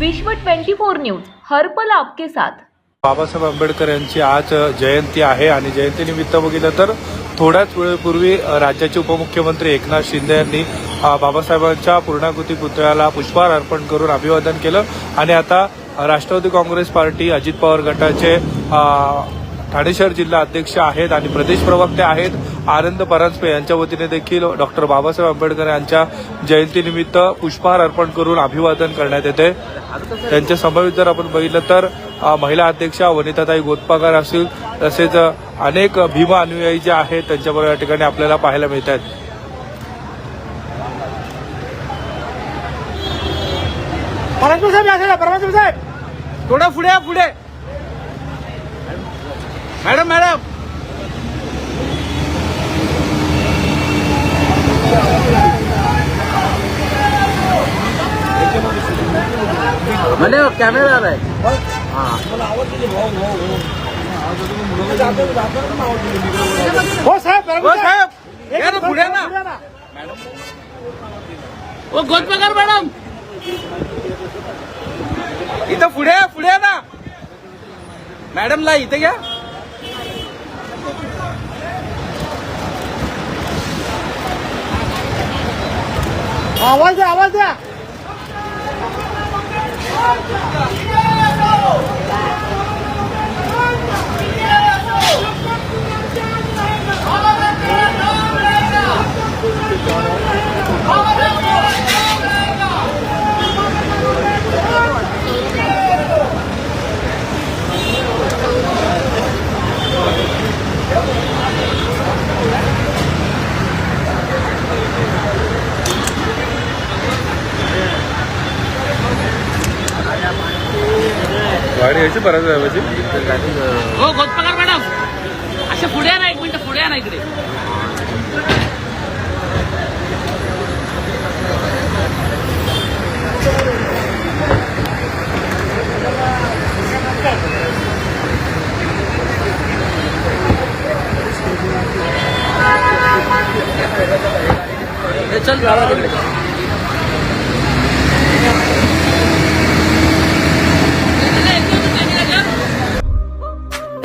विश्व 24 न्यूज हर्पल आपके साथ. बाबासाहेब आंबेडकर यांची आज जयंती आहे आणि जयंतीनिमित्त बघितलं तर थोड्याच वेळेपूर्वी राज्याचे उपमुख्यमंत्री एकनाथ शिंदे यांनी बाबासाहेबांच्या पूर्णाकृती पुतळ्याला पुष्पहार अर्पण करून अभिवादन केलं. आणि आता राष्ट्रवादी काँग्रेस पार्टी अजित पवार गटाचे ठाणे शहर जिल्हा अध्यक्ष आहेत आणि प्रदेश प्रवक्ते आहेत. आनंद परांजपे यांच्या वतीने देखील डॉक्टर बाबासाहेब आंबेडकर यांच्या जयंतीनिमित्त पुष्पहार अर्पण करून अभिवादन करण्यात येते. त्यांच्या समवेत जर आपण बघितलं तर महिला अध्यक्षा वनिताताई गोतपाकर असतील तसेच अनेक भीम अनुयायी जे आहेत त्यांच्याबरोबर या ठिकाणी आपल्याला पाहायला मिळत आहेत साहेब या साहेब. थोडं पुढे पुढे. Madam madam. म्हणजे कॅमेरा आलाय हो. साहेब हो साहेब. या ना. पुढे ना. ओ मॅडम. इथं पुढे पुढे ना. मॅडमला इथे घ्या. आवाज द्या आवाज द्या. África! गाडी यायची परत म्हणजे हो गोतपगार मॅडम. असे पुढे या ना एक मिनिट पुढे या ना इकडे. चल जावा तिकडे.